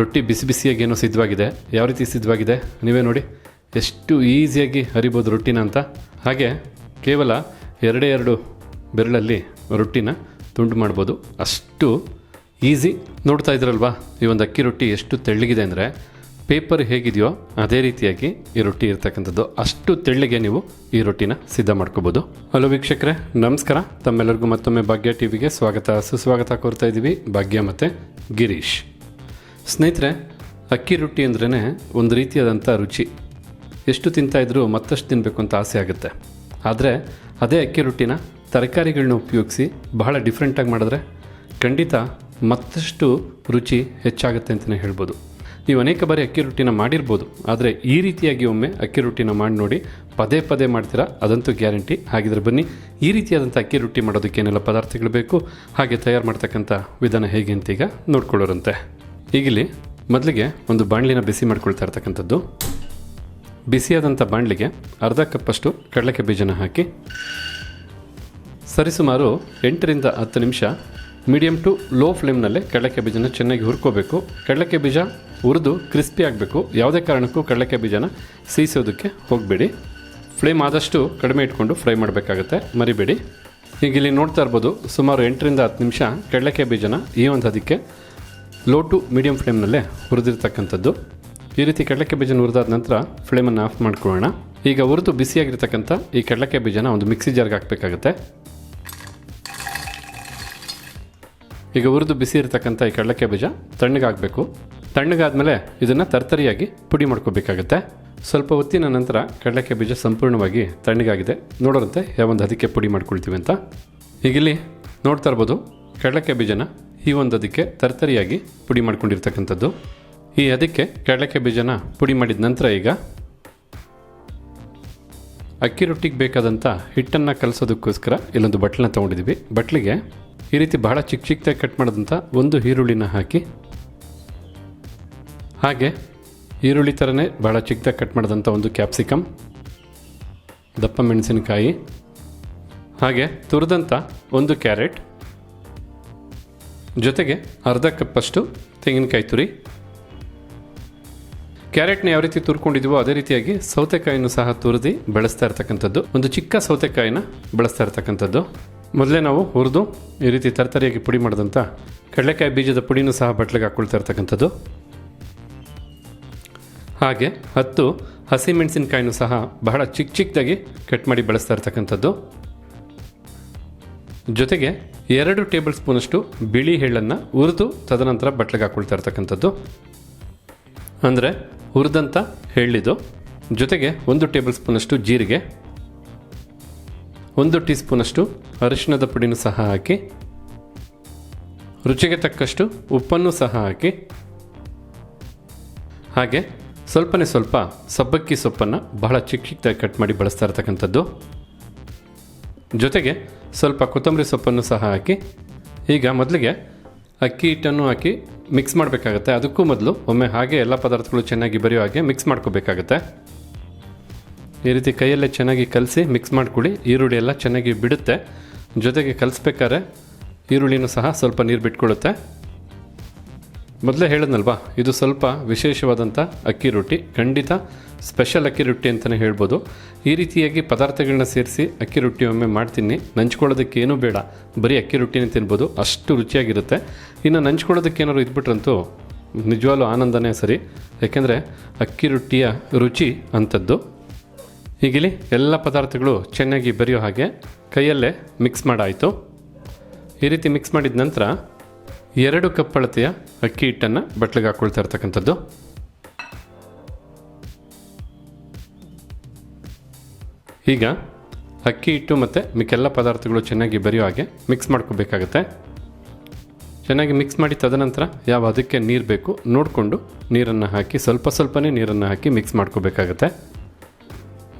ರೊಟ್ಟಿ ಬಿಸಿ ಬಿಸಿಯಾಗಿ ಏನೋ ಸಿದ್ಧವಾಗಿದೆ. ಯಾವ ರೀತಿ ಸಿದ್ಧವಾಗಿದೆ? ನೀವೇ ನೋಡಿ. ಎಷ್ಟು ಈಸಿಯಾಗಿ ಹರಿಬೋದು ರೊಟ್ಟಿನ ಅಂತ. ಹಾಗೆ ಕೇವಲ ಎರಡೇ ಎರಡು ಬೆರಳಲ್ಲಿ ರೊಟ್ಟಿನ ತುಂಡು ಮಾಡ್ಬೋದು. ಅಷ್ಟು ಈಸಿ. ನೋಡ್ತಾ ಇದ್ರಲ್ವಾ? ಈ ಒಂದು ಅಕ್ಕಿ ರೊಟ್ಟಿ ಎಷ್ಟು ತೆಳ್ಳಗಿದೆ ಅಂದರೆ ಪೇಪರ್ ಹೇಗಿದೆಯೋ ಅದೇ ರೀತಿಯಾಗಿ ಈ ರೊಟ್ಟಿ ಇರ್ತಕ್ಕಂಥದ್ದು. ಅಷ್ಟು ತೆಳ್ಳಗೆ ನೀವು ಈ ರೊಟ್ಟಿನ ಸಿದ್ಧ ಮಾಡ್ಕೋಬೋದು. ಹಲೋ ವೀಕ್ಷಕರೇ, ನಮಸ್ಕಾರ. ತಮ್ಮೆಲ್ಲರಿಗೂ ಮತ್ತೊಮ್ಮೆ ಭಾಗ್ಯ ಟಿವಿಗೆ ಸ್ವಾಗತ. ಸುಸ್ವಾಗತ ಕೋರ್ತಾ ಇದ್ದೀವಿ. ಭಾಗ್ಯ ಮತ್ತು ಗಿರೀಶ್. ಸ್ನೇಹಿತರೆ, ಅಕ್ಕಿ ರೊಟ್ಟಿ ಅಂದ್ರೇ ಒಂದು ರೀತಿಯಾದಂಥ ರುಚಿ. ಎಷ್ಟು ತಿಂತಾಯಿದ್ರೂ ಮತ್ತಷ್ಟು ತಿನ್ನಬೇಕು ಅಂತ ಆಸೆ ಆಗುತ್ತೆ. ಆದರೆ ಅದೇ ಅಕ್ಕಿ ರೊಟ್ಟಿನ ತರಕಾರಿಗಳನ್ನ ಉಪಯೋಗಿಸಿ ಬಹಳ ಡಿಫ್ರೆಂಟಾಗಿ ಮಾಡಿದ್ರೆ ಖಂಡಿತ ಮತ್ತಷ್ಟು ರುಚಿ ಹೆಚ್ಚಾಗುತ್ತೆ ಅಂತಲೇ ಹೇಳ್ಬೋದು. ನೀವು ಅನೇಕ ಬಾರಿ ಅಕ್ಕಿ ರೊಟ್ಟಿನ ಮಾಡಿರ್ಬೋದು, ಆದರೆ ಈ ರೀತಿಯಾಗಿ ಒಮ್ಮೆ ಅಕ್ಕಿ ರೊಟ್ಟಿನ ಮಾಡಿ ನೋಡಿ ಪದೇ ಪದೇ ಮಾಡ್ತೀರಾ? ಅದಂತೂ ಗ್ಯಾರಂಟಿ. ಹಾಗಿದ್ರೆ ಬನ್ನಿ, ಈ ರೀತಿಯಾದಂಥ ಅಕ್ಕಿ ರೊಟ್ಟಿ ಮಾಡೋದಕ್ಕೆ ಏನೆಲ್ಲ ಪದಾರ್ಥಗಳು ಬೇಕು? ಹಾಗೆ ತಯಾರು ಮಾಡ್ತಕ್ಕಂಥ ವಿಧಾನ ಹೇಗೆ ಅಂತ ಈಗ ನೋಡ್ಕೊಳ್ಳೋರಂತೆ. ಈಗಿಲ್ಲಿ ಮೊದಲಿಗೆ ಒಂದು ಬಾಣಲಿನ ಬಿಸಿ ಮಾಡ್ಕೊಳ್ತಾ ಇರ್ತಕ್ಕಂಥದ್ದು. ಬಿಸಿಯಾದಂಥ ಬಾಣಲಿಗೆ ಅರ್ಧ ಕಪ್ಪಷ್ಟು ಕಡಲೆಕಾಯಿ ಬೀಜನ ಹಾಕಿ ಸರಿಸುಮಾರು ಎಂಟರಿಂದ ಹತ್ತು ನಿಮಿಷ ಮೀಡಿಯಮ್ ಟು ಲೋ ಫ್ಲೇಮ್ನಲ್ಲೇ ಕಡಲೆಕಾಯಿ ಬೀಜನ ಚೆನ್ನಾಗಿ ಹುರ್ಕೋಬೇಕು. ಕಡಲೆಕೆ ಬೀಜ ಹುರಿದು ಕ್ರಿಸ್ಪಿ ಆಗಬೇಕು. ಯಾವುದೇ ಕಾರಣಕ್ಕೂ ಕಡಲೆಕೆ ಬೀಜನ ಸೀಸೋದಕ್ಕೆ ಹೋಗಬೇಡಿ. ಫ್ಲೇಮ್ ಆದಷ್ಟು ಕಡಿಮೆ ಇಟ್ಕೊಂಡು ಫ್ರೈ ಮಾಡಬೇಕಾಗತ್ತೆ. ಮರಿಬೇಡಿ. ಈಗ ಇಲ್ಲಿ ನೋಡ್ತಾ ಇರ್ಬೋದು ಸುಮಾರು ಎಂಟರಿಂದ ಹತ್ತು ನಿಮಿಷ ಕಡಲೆಕೆ ಬೀಜನ ಈ ಒಂದು ಅದಕ್ಕೆ ಲೋ ಟು ಮೀಡಿಯಂ ಫ್ಲೇಮ್ನಲ್ಲೇ ಹುರಿದಿರ್ತಕ್ಕಂಥದ್ದು. ಈ ರೀತಿ ಕಡಲೆಕಾಯಿ ಬೀಜನ ಹುರಿದಾದ ನಂತರ ಫ್ಲೇಮನ್ನು ಆಫ್ ಮಾಡ್ಕೊಳ್ಳೋಣ. ಈಗ ಹುರಿದು ಬಿಸಿಯಾಗಿರ್ತಕ್ಕಂಥ ಈ ಕಡಲೆಕಾಯಿ ಬೀಜನ ಒಂದು ಮಿಕ್ಸಿ ಜಾರ್ಗೆ ಹಾಕಬೇಕಾಗತ್ತೆ. ಈಗ ಹುರಿದು ಬಿಸಿ ಇರತಕ್ಕಂಥ ಈ ಕಡಲೆಕಾಯಿ ಬೀಜ ತಣ್ಣಗಾಗಬೇಕು ತಣ್ಣಗಾದಮೇಲೆ ಇದನ್ನು ತರ್ತರಿಯಾಗಿ ಪುಡಿ ಮಾಡ್ಕೋಬೇಕಾಗತ್ತೆ. ಸ್ವಲ್ಪ ಹೊತ್ತಿನ ನಂತರ ಕಡಲೆಕಾಯಿ ಬೀಜ ಸಂಪೂರ್ಣವಾಗಿ ತಣ್ಣಗಾಗಿದೆ ನೋಡೋರಂತೆ ಯಾವೊಂದು ಅದಕ್ಕೆ ಪುಡಿ ಮಾಡ್ಕೊಳ್ತೀವಿ ಅಂತ. ಈಗ ಇಲ್ಲಿ ನೋಡ್ತಾ ಇರ್ಬೋದು, ಕಡಲೆಕಾಯಿ ಬೀಜನ ಈ ಒಂದು ಅದಕ್ಕೆ ತರ್ತರಿಯಾಗಿ ಪುಡಿ ಮಾಡ್ಕೊಂಡಿರ್ತಕ್ಕಂಥದ್ದು. ಈ ಅದಕ್ಕೆ ಕಡಲೆಕಾಯಿ ಬೀಜನ ಪುಡಿ ಮಾಡಿದ ನಂತರ ಈಗ ಅಕ್ಕಿ ರೊಟ್ಟಿಗೆ ಬೇಕಾದಂಥ ಹಿಟ್ಟನ್ನು ಕಲಸೋದಕ್ಕೋಸ್ಕರ ಇಲ್ಲೊಂದು ಬಟ್ಲನ್ನ ತೊಗೊಂಡಿದ್ದೀವಿ. ಬಟ್ಲಿಗೆ ಈ ರೀತಿ ಬಹಳ ಚಿಕ್ಕ ಚಿಕ್ಕದಾಗಿ ಕಟ್ ಮಾಡಿದಂಥ ಒಂದು ಈರುಳ್ಳಿನ ಹಾಕಿ, ಹಾಗೆ ಈರುಳ್ಳಿ ಥರನೇ ಬಹಳ ಚಿಕ್ಕದಾಗಿ ಕಟ್ ಮಾಡಿದಂಥ ಒಂದು ಕ್ಯಾಪ್ಸಿಕಮ್, ದಪ್ಪ ಮೆಣಸಿನಕಾಯಿ, ಹಾಗೆ ತುರಿದಂಥ ಒಂದು ಕ್ಯಾರೆಟ್ ಜೊತೆಗೆ ಅರ್ಧ ಕಪ್ಪಷ್ಟು ತೆಂಗಿನಕಾಯಿ ತುರಿ. ಕ್ಯಾರೆಟ್ನ ಯಾವ ರೀತಿ ತುರ್ಕೊಂಡಿದ್ವೋ ಅದೇ ರೀತಿಯಾಗಿ ಸೌತೆಕಾಯಿನೂ ಸಹ ತುರಿದು ಬೆಳೆಸ್ತಾ ಇರ್ತಕ್ಕಂಥದ್ದು. ಒಂದು ಚಿಕ್ಕ ಸೌತೆಕಾಯಿನ ಬಳಸ್ತಾ ಇರ್ತಕ್ಕಂಥದ್ದು. ಮೊದಲೇ ನಾವು ಹುರಿದು ಈ ರೀತಿ ತರತರಿಯಾಗಿ ಪುಡಿ ಮಾಡಿದಂಥ ಕಡಲೆಕಾಯಿ ಬೀಜದ ಪುಡಿನೂ ಸಹ ಬಟ್ಲಿಗೆ ಹಾಕ್ಕೊಳ್ತಾ ಇರ್ತಕ್ಕಂಥದ್ದು. ಹಾಗೆ ಹತ್ತು ಹಸಿಮೆಣಸಿನಕಾಯಿನೂ ಸಹ ಬಹಳ ಚಿಕ್ಕ ಚಿಕ್ಕದಾಗಿ ಕಟ್ ಮಾಡಿ ಬಳಸ್ತಾ ಇರ್ತಕ್ಕಂಥದ್ದು. ಜೊತೆಗೆ ಎರಡು ಟೇಬಲ್ ಸ್ಪೂನಷ್ಟು ಬಿಳಿ ಹೆಳ್ಳನ್ನು ಹುರಿದು ತದನಂತರ ಬಟ್ಲಿಗೆ ಹಾಕ್ಕೊಳ್ತಾ ಇರ್ತಕ್ಕಂಥದ್ದು. ಅಂದರೆ ಹುರಿದಂಥ ಎಳ್ಳಿದು. ಜೊತೆಗೆ ಒಂದು ಟೇಬಲ್ ಸ್ಪೂನಷ್ಟು ಜೀರಿಗೆ. ಒಂದು ಟೀ ಸ್ಪೂನಷ್ಟು ಅರಿಶಿಣದ ಪುಡಿನೂ ಸಹ ಹಾಕಿ. ರುಚಿಗೆ ತಕ್ಕಷ್ಟು ಉಪ್ಪನ್ನು ಸಹ ಹಾಕಿ. ಹಾಗೆ ಸ್ವಲ್ಪನೇ ಸ್ವಲ್ಪ ಸಬ್ಬಕ್ಕಿ ಸೊಪ್ಪನ್ನು ಬಹಳ ಚಿಕ್ಕ ಚಿಕ್ಕದಾಗಿ ಕಟ್ ಮಾಡಿ ಬಳಸ್ತಾ ಇರ್ತಕ್ಕಂಥದ್ದು. ಜೊತೆಗೆ ಸ್ವಲ್ಪ ಕೊತ್ತಂಬರಿ ಸೊಪ್ಪನ್ನು ಸಹ ಹಾಕಿ, ಈಗ ಮೊದಲಿಗೆ ಅಕ್ಕಿ ಹಿಟ್ಟನ್ನು ಹಾಕಿ ಮಿಕ್ಸ್ ಮಾಡಬೇಕಾಗತ್ತೆ. ಅದಕ್ಕೂ ಮೊದಲು ಒಮ್ಮೆ ಹಾಗೆ ಎಲ್ಲ ಪದಾರ್ಥಗಳು ಚೆನ್ನಾಗಿ ಬರೆಯೋ ಹಾಗೆ ಮಿಕ್ಸ್ ಮಾಡ್ಕೋಬೇಕಾಗತ್ತೆ. ಈ ರೀತಿ ಕೈಯಲ್ಲೇ ಚೆನ್ನಾಗಿ ಕಲಸಿ ಮಿಕ್ಸ್ ಮಾಡ್ಕೊಳ್ಳಿ. ಈರುಳ್ಳಿ ಎಲ್ಲ ಚೆನ್ನಾಗಿ ಬಿಡುತ್ತೆ. ಜೊತೆಗೆ ಕಲಿಸ್ಬೇಕಾದ್ರೆ ಈರುಳ್ಳಿನೂ ಸಹ ಸ್ವಲ್ಪ ನೀರು ಬಿಟ್ಕೊಳ್ಳುತ್ತೆ ಮೊದಲೇ ಹೇಳಿದ್ನಲ್ವಾ, ಇದು ಸ್ವಲ್ಪ ವಿಶೇಷವಾದಂಥ ಅಕ್ಕಿ ರೊಟ್ಟಿ, ಖಂಡಿತ ಸ್ಪೆಷಲ್ ಅಕ್ಕಿ ರೊಟ್ಟಿ ಅಂತಲೇ ಹೇಳ್ಬೋದು. ಈ ರೀತಿಯಾಗಿ ಪದಾರ್ಥಗಳನ್ನ ಸೇರಿಸಿ ಅಕ್ಕಿ ರೊಟ್ಟಿ ಒಮ್ಮೆ ಮಾಡ್ತೀನಿ. ನಂಚ್ಕೊಳ್ಳೋದಕ್ಕೆ ಏನೂ ಬೇಡ. ಬರೀ ಅಕ್ಕಿ ರೊಟ್ಟಿನೇ ತಿನ್ಬೋದು. ಅಷ್ಟು ರುಚಿಯಾಗಿರುತ್ತೆ. ಇನ್ನು ನಂಚ್ಕೊಳ್ಳೋದಕ್ಕೆ ಏನಾದ್ರು ಇದ್ಬಿಟ್ರಂತೂ ನಿಜವಾಗ್ಲೂ ಆನಂದನೇ ಸರಿ. ಯಾಕೆಂದರೆ ಅಕ್ಕಿ ರೊಟ್ಟಿಯ ರುಚಿ ಅಂಥದ್ದು. ಹೀಗಿಲಿ ಎಲ್ಲ ಪದಾರ್ಥಗಳು ಚೆನ್ನಾಗಿ ಬರೆಯೋ ಹಾಗೆ ಕೈಯಲ್ಲೇ ಮಿಕ್ಸ್ ಮಾಡಾಯಿತು. ಈ ರೀತಿ ಮಿಕ್ಸ್ ಮಾಡಿದ ನಂತರ ಎರಡು ಕಪ್ ಅಳತೆಯ ಅಕ್ಕಿ ಹಿಟ್ಟನ್ನು ಬಟ್ಲಿಗೆ ಹಾಕ್ಕೊಳ್ತಾ ಇರ್ತಕ್ಕಂಥದ್ದು. ಈಗ ಅಕ್ಕಿ ಹಿಟ್ಟು ಮತ್ತು ಮಿಕ್ಕೆಲ್ಲ ಪದಾರ್ಥಗಳು ಚೆನ್ನಾಗಿ ಬರೆಯೋ ಹಾಗೆ ಮಿಕ್ಸ್ ಮಾಡ್ಕೋಬೇಕಾಗತ್ತೆ. ಚೆನ್ನಾಗಿ ಮಿಕ್ಸ್ ಮಾಡಿ ತದನಂತರ ಯಾವ ಅದಕ್ಕೆ ನೀರು ಬೇಕು ನೋಡಿಕೊಂಡು ನೀರನ್ನು ಹಾಕಿ ಸ್ವಲ್ಪ ಸ್ವಲ್ಪನೇ ನೀರನ್ನು ಹಾಕಿ ಮಿಕ್ಸ್ ಮಾಡ್ಕೋಬೇಕಾಗತ್ತೆ.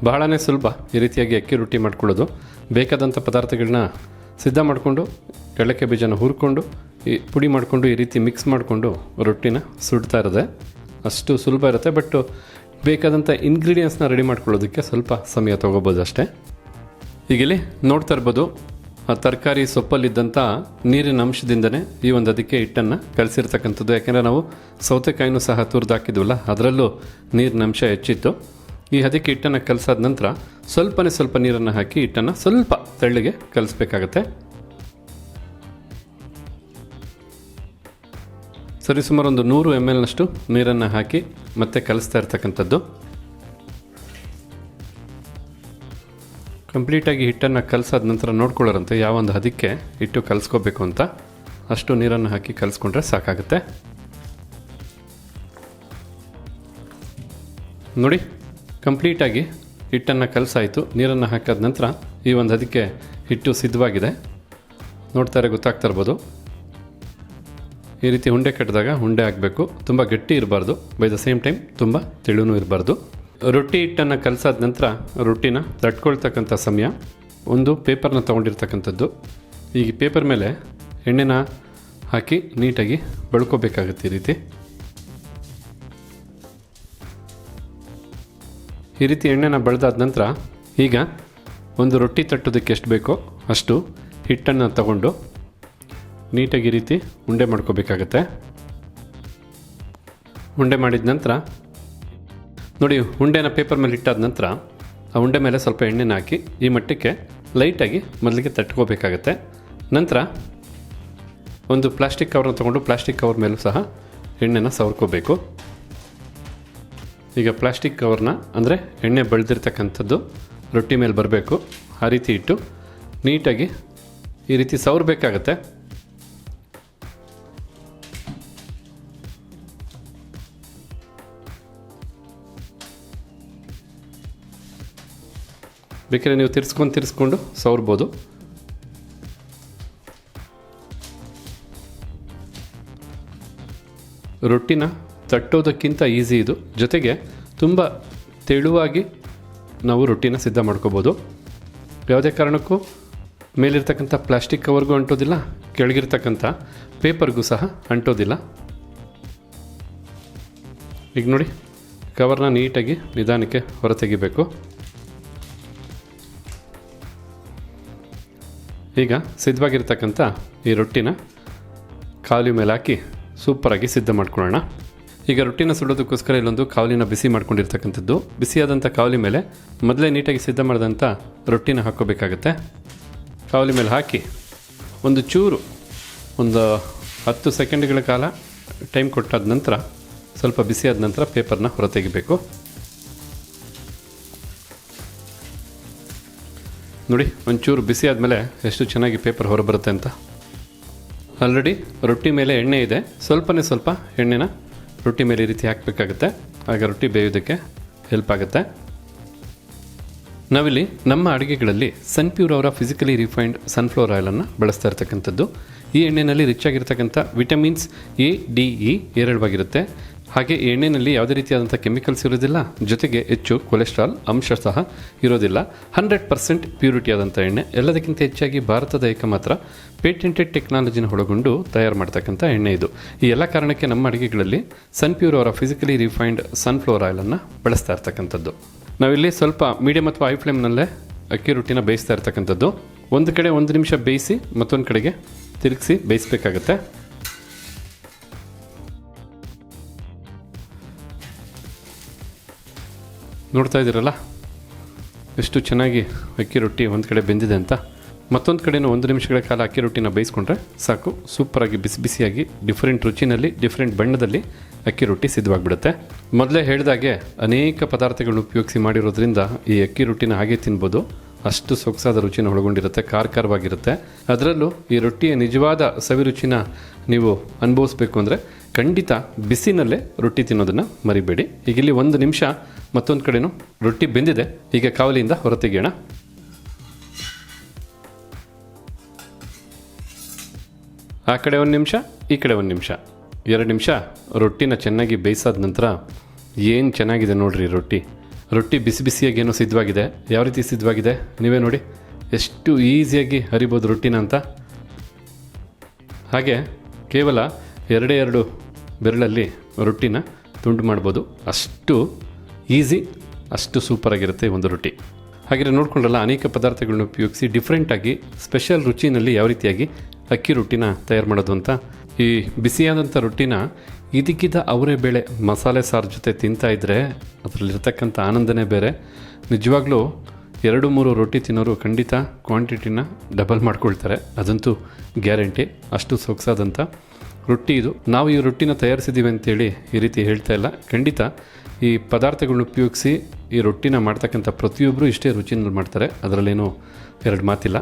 ಬಹಳನೇ ಸುಲಭ ಈ ರೀತಿಯಾಗಿ ಅಕ್ಕಿ ರೊಟ್ಟಿ ಮಾಡ್ಕೊಳ್ಳೋದು. ಬೇಕಾದಂಥ ಪದಾರ್ಥಗಳನ್ನ ಸಿದ್ಧ ಮಾಡಿಕೊಂಡು ಕಡಲೆಕಾಯಿ ಬೀಜನ ಹುರ್ಕೊಂಡು, ಈ ಪುಡಿ ಮಾಡಿಕೊಂಡು, ಈ ರೀತಿ ಮಿಕ್ಸ್ ಮಾಡಿಕೊಂಡು ರೊಟ್ಟಿನ ಸುಡ್ತಾ ಇರೋದೆ ಅಷ್ಟು ಸುಲಭ ಇರುತ್ತೆ. ಬಟ್ ಬೇಕಾದಂಥ ಇಂಗ್ರೀಡಿಯೆಂಟ್ಸ್ನ ರೆಡಿ ಮಾಡ್ಕೊಳ್ಳೋದಕ್ಕೆ ಸ್ವಲ್ಪ ಸಮಯ ತೊಗೋಬೋದು ಅಷ್ಟೇ. ಈಗಿಲ್ಲಿ ನೋಡ್ತಾ ಇರ್ಬೋದು, ಆ ತರಕಾರಿ ಸೊಪ್ಪಲ್ಲಿದ್ದಂಥ ನೀರಿನ ಅಂಶದಿಂದನೇ ಈ ಒಂದು ಅದಕ್ಕೆ ಹಿಟ್ಟನ್ನು ಕಲಸಿರ್ತಕ್ಕಂಥದ್ದು ಯಾಕೆಂದರೆ ನಾವು ಸೌತೆಕಾಯಿನೂ ಸಹ ತುರಿದು ಹಾಕಿದ್ವಲ್ಲ, ಅದರಲ್ಲೂ ನೀರಿನ ಅಂಶ ಹೆಚ್ಚಿತ್ತು. ಈ ಹದಕ್ಕೆ ಹಿಟ್ಟನ್ನು ಕಲಸಾದ ನಂತರ ಸ್ವಲ್ಪನೇ ಸ್ವಲ್ಪ ನೀರನ್ನು ಹಾಕಿ ಹಿಟ್ಟನ್ನು ಸ್ವಲ್ಪ ತೆಳ್ಳಗೆ ಕಲಿಸ್ಬೇಕಾಗತ್ತೆ. ಸರಿ ಸುಮಾರು ಒಂದು ನೂರು ಎಂ ಎಲ್ನಷ್ಟು ನೀರನ್ನು ಹಾಕಿ ಮತ್ತೆ ಕಲಿಸ್ತಾ ಇರ್ತಕ್ಕಂಥದ್ದು. ಕಂಪ್ಲೀಟಾಗಿ ಹಿಟ್ಟನ್ನು ಕಲಸಾದ ನಂತರ ನೋಡ್ಕೊಳ್ಳೋರಂತೆ ಯಾವೊಂದು ಹದಕ್ಕೆ ಹಿಟ್ಟು ಕಲಿಸ್ಕೋಬೇಕು ಅಂತ. ಅಷ್ಟು ನೀರನ್ನು ಹಾಕಿ ಕಲಿಸ್ಕೊಂಡ್ರೆ ಸಾಕಾಗುತ್ತೆ. ನೋಡಿ ಕಂಪ್ಲೀಟಾಗಿ ಹಿಟ್ಟನ್ನು ಕಲಸಾಯಿತು, ನೀರನ್ನು ಹಾಕಿದ ನಂತರ ಈ ಒಂದು ಅದಕ್ಕೆ ಹಿಟ್ಟು ಸಿದ್ಧವಾಗಿದೆ. ನೋಡ್ತಾರೆ ಗೊತ್ತಾಗ್ತಾ ಇರ್ಬೋದು. ಈ ರೀತಿ ಉಂಡೆ ಕಟ್ಟಿದಾಗ ಉಂಡೆ ಆಗಬೇಕು ತುಂಬ ಗಟ್ಟಿ ಇರಬಾರ್ದು. ಬೈ ದ ಸೇಮ್ ಟೈಮ್ ತುಂಬ ತೆಳುನೂ ಇರಬಾರ್ದು. ರೊಟ್ಟಿ ಹಿಟ್ಟನ್ನು ಕಲಸಾದ ನಂತರ ರೊಟ್ಟಿನ ತಟ್ಕೊಳ್ತಕ್ಕಂಥ ಸಮಯ ಒಂದು ಪೇಪರ್ನ ತೊಗೊಂಡಿರ್ತಕ್ಕಂಥದ್ದು. ಈಗ ಪೇಪರ್ ಮೇಲೆ ಎಣ್ಣೆನ ಹಾಕಿ ನೀಟಾಗಿ ಬಳ್ಕೋಬೇಕಾಗುತ್ತೆ ಈ ರೀತಿ. ಈ ರೀತಿ ಎಣ್ಣೆನ ಬಳ್ದಾದ ನಂತರ ಈಗ ಒಂದು ರೊಟ್ಟಿ ತಟ್ಟೋದಕ್ಕೆ ಎಷ್ಟು ಬೇಕೋ ಅಷ್ಟು ಹಿಟ್ಟನ್ನು ತಗೊಂಡು ನೀಟಾಗಿ ಈ ರೀತಿ ಉಂಡೆ ಮಾಡ್ಕೋಬೇಕಾಗತ್ತೆ. ಉಂಡೆ ಮಾಡಿದ ನಂತರ ನೋಡಿ, ಉಂಡೆನ ಪೇಪರ್ ಮೇಲೆ ಇಟ್ಟಾದ ನಂತರ ಆ ಉಂಡೆ ಮೇಲೆ ಸ್ವಲ್ಪ ಎಣ್ಣೆನ ಹಾಕಿ ಈ ಮಟ್ಟಕ್ಕೆ ಲೈಟಾಗಿ ಮೊದಲಿಗೆ ತಟ್ಕೋಬೇಕಾಗತ್ತೆ. ನಂತರ ಒಂದು ಪ್ಲಾಸ್ಟಿಕ್ ಕವರ್ನ ತೊಗೊಂಡು ಪ್ಲಾಸ್ಟಿಕ್ ಕವರ್ ಮೇಲೂ ಸಹ ಎಣ್ಣೆನ ಸವರ್ಕೋಬೇಕು. ಈಗ ಪ್ಲಾಸ್ಟಿಕ್ ಕವರ್ನ ಅಂದರೆ ಎಣ್ಣೆ ಬೆಳೆದಿರ್ತಕ್ಕಂಥದ್ದು ರೊಟ್ಟಿ ಮೇಲೆ ಬರಬೇಕು. ಆ ರೀತಿ ಇಟ್ಟು ನೀಟಾಗಿ ಈ ರೀತಿ ಸವರಬೇಕಾಗತ್ತೆ. ಬೇಕಾದ್ರೆ ನೀವು ತಿರ್ಸ್ಕೊಂಡು ತಿರ್ಸ್ಕೊಂಡು ಸವರ್ಬೋದು. ರೊಟ್ಟಿನ ತಟ್ಟೋದಕ್ಕಿಂತ ಈಸಿ ಇದು. ಜೊತೆಗೆ ತುಂಬ ತೆಳುವಾಗಿ ನಾವು ರೊಟ್ಟಿನ ಸಿದ್ಧ ಮಾಡ್ಕೋಬೋದು. ಯಾವುದೇ ಕಾರಣಕ್ಕೂ ಮೇಲಿರ್ತಕ್ಕಂಥ ಪ್ಲಾಸ್ಟಿಕ್ ಕವರ್ಗೂ ಅಂಟೋದಿಲ್ಲ, ಕೆಳಗಿರ್ತಕ್ಕಂಥ ಪೇಪರ್ಗೂ ಸಹ ಅಂಟೋದಿಲ್ಲ. ಈಗ ನೋಡಿ ಕವರ್ನ ನೀಟಾಗಿ ನಿಧಾನಕ್ಕೆ ಹೊರತೆಗಿಬೇಕು. ಈಗ ಸಿದ್ಧವಾಗಿರ್ತಕ್ಕಂಥ ಈ ರೊಟ್ಟಿನ ಕಾಲು ಮೇಲೆ ಹಾಕಿ ಸೂಪರಾಗಿ ಸಿದ್ಧ ಮಾಡ್ಕೊಳ್ಳೋಣ. ಈಗ ರೊಟ್ಟಿನ ಸುಡೋದಕ್ಕೋಸ್ಕರ ಇಲ್ಲೊಂದು ಕಾವಲಿನ ಬಿಸಿ ಮಾಡ್ಕೊಂಡಿರ್ತಕ್ಕಂಥದ್ದು. ಬಿಸಿಯಾದಂಥ ಕಾವಲಿ ಮೇಲೆ ಮೊದಲೇ ನೀಟಾಗಿ ಸಿದ್ಧ ಮಾಡಿದಂಥ ರೊಟ್ಟಿನ ಹಾಕ್ಕೋಬೇಕಾಗತ್ತೆ. ಕಾವಲಿ ಮೇಲೆ ಹಾಕಿ ಒಂದು ಚೂರು, ಒಂದು ಹತ್ತು ಸೆಕೆಂಡ್ಗಳ ಕಾಲ ಟೈಮ್ ಕೊಟ್ಟಾದ ನಂತರ ಸ್ವಲ್ಪ ಬಿಸಿಯಾದ ನಂತರ ಪೇಪರ್ನ ಹೊರತೆಗಿಬೇಕು. ನೋಡಿ, ಒಂಚೂರು ಬಿಸಿ ಆದಮೇಲೆ ಎಷ್ಟು ಚೆನ್ನಾಗಿ ಪೇಪರ್ ಹೊರಬರುತ್ತೆ ಅಂತ. ಆಲ್ರೆಡಿ ರೊಟ್ಟಿ ಮೇಲೆ ಎಣ್ಣೆ ಇದೆ. ಸ್ವಲ್ಪನೇ ಸ್ವಲ್ಪ ಎಣ್ಣೆನ ರೊಟ್ಟಿ ಮೇಲೆ ಈ ರೀತಿ ಹಾಕಬೇಕಾಗುತ್ತೆ. ಆಗ ರೊಟ್ಟಿ ಬೇಯೋದಕ್ಕೆ ಹೆಲ್ಪ್ ಆಗುತ್ತೆ. ನಾವಿಲ್ಲಿ ನಮ್ಮ ಅಡುಗೆಗಳಲ್ಲಿ ಸನ್ಪ್ಯೂರ್ ಅವರ ಫಿಸಿಕಲಿ ರಿಫೈನ್ಡ್ ಸನ್ಫ್ಲವರ್ ಆಯಿಲನ್ನು ಬಳಸ್ತಾ ಇರ್ತಕ್ಕಂಥದ್ದು. ಈ ಎಣ್ಣೆಯಲ್ಲಿ ರಿಚ್ ಆಗಿರ್ತಕ್ಕಂಥ ವಿಟಮಿನ್ಸ್ ಎ ಡಿ ಇ ಹೇರಳವಾಗಿರುತ್ತೆ ಹಾಗೆ ಎಣ್ಣೆಯಲ್ಲಿ ಯಾವುದೇ ರೀತಿಯಾದಂಥ ಕೆಮಿಕಲ್ಸ್ ಇರೋದಿಲ್ಲ ಜೊತೆಗೆ ಹೆಚ್ಚು ಕೊಲೆಸ್ಟ್ರಾಲ್ ಅಂಶ ಸಹ ಇರೋದಿಲ್ಲ ಹಂಡ್ರೆಡ್ ಪರ್ಸೆಂಟ್ ಪ್ಯೂರಿಟಿ ಆದಂಥ ಎಣ್ಣೆ ಎಲ್ಲದಕ್ಕಿಂತ ಹೆಚ್ಚಾಗಿ ಭಾರತದ ಏಕಮಾತ್ರ ಪೇಟೆಂಟೆಡ್ ಟೆಕ್ನಾಲಜಿನ ಒಳಗೊಂಡು ತಯಾರು ಮಾಡ್ತಕ್ಕಂಥ ಎಣ್ಣೆ ಇದು. ಈ ಎಲ್ಲ ಕಾರಣಕ್ಕೆ ನಮ್ಮ ಅಡುಗೆಗಳಲ್ಲಿ ಸನ್ಪ್ಯೂರ್ ಅವರ ಫಿಸಿಕಲಿ ರಿಫೈನ್ಡ್ ಸನ್ಫ್ಲವರ್ ಆಯಿಲನ್ನು ಬಳಸ್ತಾ ಇರ್ತಕ್ಕಂಥದ್ದು. ನಾವಿಲ್ಲಿ ಸ್ವಲ್ಪ ಮೀಡಿಯಮ್ ಅಥವಾ ಹೈ ಫ್ಲೇಮ್ನಲ್ಲೇ ಅಕ್ಕಿ ರೊಟ್ಟಿನ ಬೇಯಿಸ್ತಾ ಇರ್ತಕ್ಕಂಥದ್ದು. ಒಂದು ಕಡೆ ಒಂದು ನಿಮಿಷ ಬೇಯಿಸಿ ಮತ್ತೊಂದು ಕಡೆಗೆ ತಿರುಗಿಸಿ ಬೇಯಿಸಬೇಕಾಗತ್ತೆ. ನೋಡ್ತಾ ಇದ್ದೀರಲ್ಲ? ಎಷ್ಟು ಚೆನ್ನಾಗಿ ಅಕ್ಕಿ ರೊಟ್ಟಿ ಒಂದು ಕಡೆ ಬೆಂದಿದೆ ಅಂತ. ಮತ್ತೊಂದು ಕಡೆಯೂ ಒಂದು ನಿಮಿಷಗಳ ಕಾಲ ಅಕ್ಕಿ ರೊಟ್ಟಿನ ಬೇಯಿಸ್ಕೊಂಡ್ರೆ ಸಾಕು. ಸೂಪರಾಗಿ ಬಿಸಿ ಬಿಸಿಯಾಗಿ ಡಿಫ್ರೆಂಟ್ ರುಚಿನಲ್ಲಿ ಡಿಫ್ರೆಂಟ್ ಬಣ್ಣದಲ್ಲಿ ಅಕ್ಕಿ ರೊಟ್ಟಿ ಸಿದ್ಧವಾಗಿಬಿಡುತ್ತೆ. ಮೊದಲೇ ಹೇಳಿದಾಗೆ ಅನೇಕ ಪದಾರ್ಥಗಳನ್ನು ಉಪಯೋಗಿಸಿ ಮಾಡಿರೋದ್ರಿಂದ ಈ ಅಕ್ಕಿ ರೊಟ್ಟಿನ ಹಾಗೆ ತಿನ್ಬೋದು. ಅಷ್ಟು ಸೊಗಸಾದ ರುಚಿನ ಒಳಗೊಂಡಿರುತ್ತೆ ಖಾರ ಖಾರವಾಗಿರುತ್ತೆ ಅದರಲ್ಲೂ ಈ ರೊಟ್ಟಿಯ ನಿಜವಾದ ಸವಿ ರುಚಿನ ನೀವು ಅನುಭವಿಸ್ಬೇಕು ಅಂದರೆ ಖಂಡಿತ ಬಿಸಿನಲ್ಲೇ ರೊಟ್ಟಿ ತಿನ್ನೋದನ್ನು ಮರಿಬೇಡಿ. ಈಗ ಇಲ್ಲಿ ಒಂದು ನಿಮಿಷ ಮತ್ತೊಂದು ಕಡೆನೂ ರೊಟ್ಟಿ ಬೆಂದಿದೆ. ಈಗ ಕಾವಲಿಯಿಂದ ಹೊರತೆಗೆಯೋಣ. ಆ ಕಡೆ ಒಂದು ನಿಮಿಷ, ಈ ಕಡೆ ಒಂದು ನಿಮಿಷ. ಎರಡು ನಿಮಿಷ, ರೊಟ್ಟಿನ ಚೆನ್ನಾಗಿ ಬೇಯಿಸಾದ ನಂತರ ಏನು ಚೆನ್ನಾಗಿದೆ ನೋಡ್ರಿ ರೊಟ್ಟಿ? ರೊಟ್ಟಿ ಬಿಸಿ ಬಿಸಿಯಾಗಿ ಏನೋ ಸಿದ್ಧವಾಗಿದೆ. ಯಾವ ರೀತಿ ಸಿದ್ಧವಾಗಿದೆ? ನೀವೇ ನೋಡಿ. ಎಷ್ಟು ಈಸಿಯಾಗಿ ಹರಿಬೋದು ರೊಟ್ಟಿನ ಅಂತ. ಹಾಗೆ ಕೇವಲ ಎರಡೇ ಎರಡು ಬೆರಳಲ್ಲಿ ರೊಟ್ಟಿನ ತುಂಡು ಮಾಡ್ಬೋದು. ಅಷ್ಟು ಈಸಿ, ಅಷ್ಟು ಸೂಪರಾಗಿರುತ್ತೆ ಒಂದು ರೊಟ್ಟಿ. ಹಾಗೆ ನೋಡ್ಕೊಂಡ್ರಲ್ಲ, ಅನೇಕ ಪದಾರ್ಥಗಳನ್ನ ಉಪಯೋಗಿಸಿ ಡಿಫ್ರೆಂಟಾಗಿ ಸ್ಪೆಷಲ್ ರುಚಿನಲ್ಲಿ ಯಾವ ರೀತಿಯಾಗಿ ಅಕ್ಕಿ ರೊಟ್ಟಿನ ತಯಾರು ಮಾಡೋದು ಅಂತ. ಈ ಬಿಸಿಯಾದಂಥ ರೊಟ್ಟಿನ ಇದಕ್ಕಿದ್ದ ಅವರೇ ಬೇಳೆ ಮಸಾಲೆ ಸಾರು ಜೊತೆ ತಿಂತಾ ಇದ್ದರೆ ಅದರಲ್ಲಿರ್ತಕ್ಕಂಥ ಆನಂದನೇ ಬೇರೆ. ನಿಜವಾಗ್ಲೂ ಎರಡು ಮೂರು ರೊಟ್ಟಿ ತಿನ್ನೋರು ಖಂಡಿತ ಕ್ವಾಂಟಿಟಿನ ಡಬಲ್ ಮಾಡ್ಕೊಳ್ತಾರೆ. ಅದಂತೂ ಗ್ಯಾರಂಟಿ, ಅಷ್ಟು ಸೊಗಸಾದಂಥ ರೊಟ್ಟಿ ಇದು. ನಾವು ಈ ರೊಟ್ಟಿನ ತಯಾರಿಸಿದ್ದೀವಿ ಅಂತೇಳಿ ಈ ರೀತಿ ಹೇಳ್ತಾ ಇಲ್ಲ. ಖಂಡಿತ ಈ ಪದಾರ್ಥಗಳನ್ನ ಉಪಯೋಗಿಸಿ ಈ ರೊಟ್ಟಿನ ಮಾಡ್ತಕ್ಕಂಥ ಪ್ರತಿಯೊಬ್ಬರು ಇಷ್ಟೇ ರುಚಿನಲ್ಲಿ ಮಾಡ್ತಾರೆ. ಅದರಲ್ಲೇನು ಎರಡು ಮಾತಿಲ್ಲ.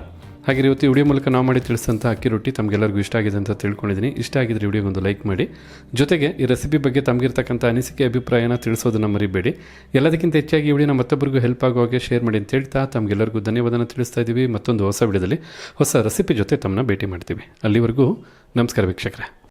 ಹಾಗೆ ಇವತ್ತು ವಿಡಿಯೋ ಮೂಲಕ ನಾವು ಮಾಡಿ ತಿಳಿಸಿದಂಥ ಅಕ್ಕಿ ರೊಟ್ಟಿ ತಮಗೆಲ್ಲರಿಗೂ ಇಷ್ಟ ಆಗಿದೆ ಅಂತ ತಿಳ್ಕೊಂಡಿದ್ದೀನಿ. ಇಷ್ಟ ಆಗಿದ್ರೆ ವಿಡಿಯೋಗೆ ಒಂದು ಲೈಕ್ ಮಾಡಿ. ಜೊತೆಗೆ ಈ ರೆಸಿಪಿ ಬಗ್ಗೆ ತಮಗಿರ್ತಕ್ಕಂಥ ಅನಿಸಿಕೆ, ಅಭಿಪ್ರಾಯನ ತಿಳಿಸೋದನ್ನು ಮರಿಬೇಡಿ. ಎಲ್ಲದಕ್ಕಿಂತ ಹೆಚ್ಚಾಗಿ ವಿಡಿಯೋನ ಮತ್ತೊಬ್ಬರಿಗೂ ಹೆಲ್ಪ್ ಆಗೋ ಹಾಗೆ ಶೇರ್ ಮಾಡಿ ಅಂತ ಹೇಳ್ತಾ ತಮಗೆಲ್ಲರಿಗೂ ಧನ್ಯವಾದನ ತಿಳಿಸ್ತಾ ಇದ್ದೀವಿ. ಮತ್ತೊಂದು ಹೊಸ ವಿಡಿಯೋದಲ್ಲಿ ಹೊಸ ರೆಸಿಪಿ ಜೊತೆ ತಮ್ಮನ್ನ ಭೇಟಿ ಮಾಡ್ತೀವಿ. ಅಲ್ಲಿವರೆಗೂ ನಮಸ್ಕಾರ ವೀಕ್ಷಕರೇ.